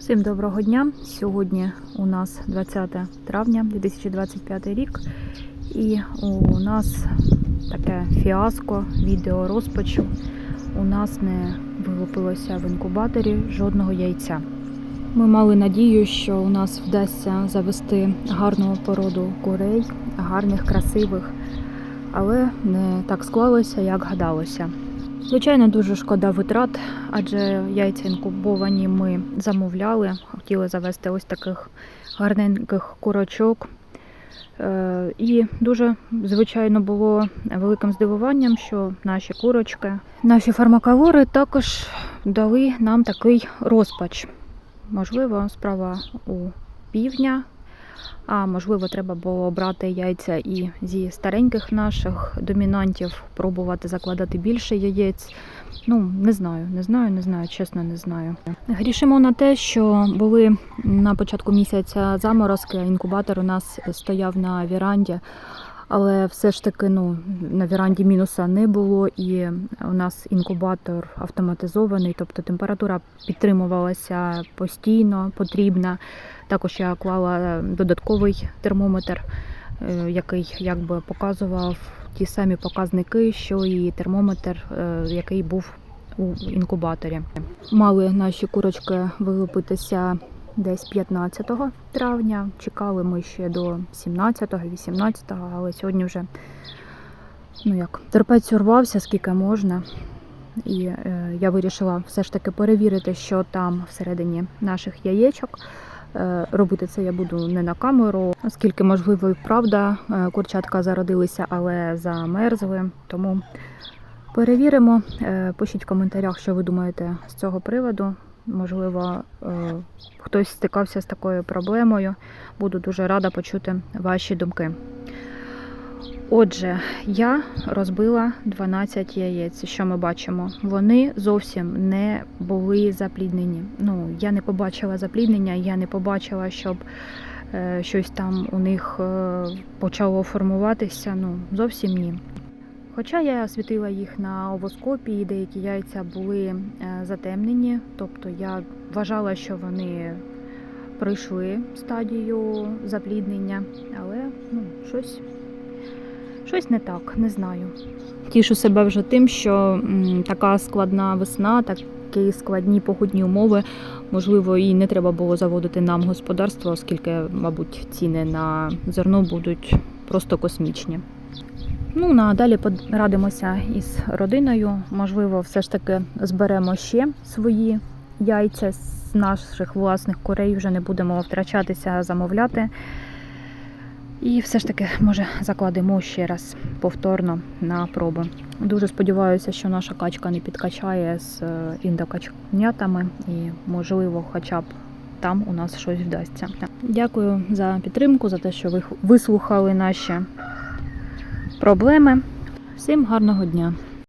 Всім доброго дня! Сьогодні у нас 20 травня 2025 рік, і у нас таке фіаско відео розпачу. У нас не вилупилося в інкубаторі жодного яйця. Ми мали надію, що у нас вдасться завести гарну породу курей, гарних, красивих, але не так склалося, як гадалося. Звичайно, дуже шкода витрат, адже яйця інкубовані ми замовляли. Хотіли завести ось таких гарненьких курочок. Е, І дуже, звичайно, було великим здивуванням, що наші курочки, наші фармаколори також дали нам такий розпач. Можливо, справа у півдня, а можливо, треба було брати яйця і зі стареньких наших домінантів, пробувати закладати більше яєць. Ну, не знаю, не знаю, не знаю, чесно, не знаю. Грішимо на те, що були на початку місяця заморозки, а інкубатор у нас стояв на віранді. Але все ж таки ну, на віранді мінуса не було, і у нас інкубатор автоматизований, тобто температура підтримувалася постійно, потрібна. Також я клала додатковий термометр, е, який якби показував ті самі показники, що і термометр, е, який був у інкубаторі. Мали наші курочки вилупитися десь 15 травня. Чекали ми ще до 17-го, 18-го, але сьогодні вже ну як терпець урвався, скільки можна. І е, я вирішила все ж таки перевірити, що там всередині наших яєчок. Е, Робити це я буду не на камеру, оскільки, можливо, і правда, е, курчатка зародилися, але замерзли. Тому перевіримо. Е, Пишіть в коментарях, що ви думаєте з цього приводу. Можливо, е, хтось стикався з такою проблемою. Буду дуже рада почути ваші думки. Отже, я розбила 12 яєць. Що ми бачимо? Вони зовсім не були запліднені. Ну, я не побачила запліднення, я не побачила, щоб е, щось там у них е, почало формуватися. Ну, зовсім ні. Хоча я освітила їх на овоскопії, деякі яйця були е, затемнені, тобто я вважала, що вони пройшли стадію запліднення, але ну, щось Щось не так, не знаю. Тішу себе вже тим, що така складна весна, такі складні погодні умови. Можливо, і не треба було заводити нам господарство, оскільки, мабуть, ціни на зерно будуть просто космічні. Ну, надалі порадимося із родиною. Можливо, все ж таки зберемо ще свої яйця з наших власних курей. Вже не будемо втрачатися, замовляти. І все ж таки, може, закладемо ще раз повторно на пробу. Дуже сподіваюся, що наша качка не підкачає з е, індокачнятами і, можливо, хоча б там у нас щось вдасться. Дякую за підтримку, за те, що ви вислухали наші проблеми. Всім гарного дня!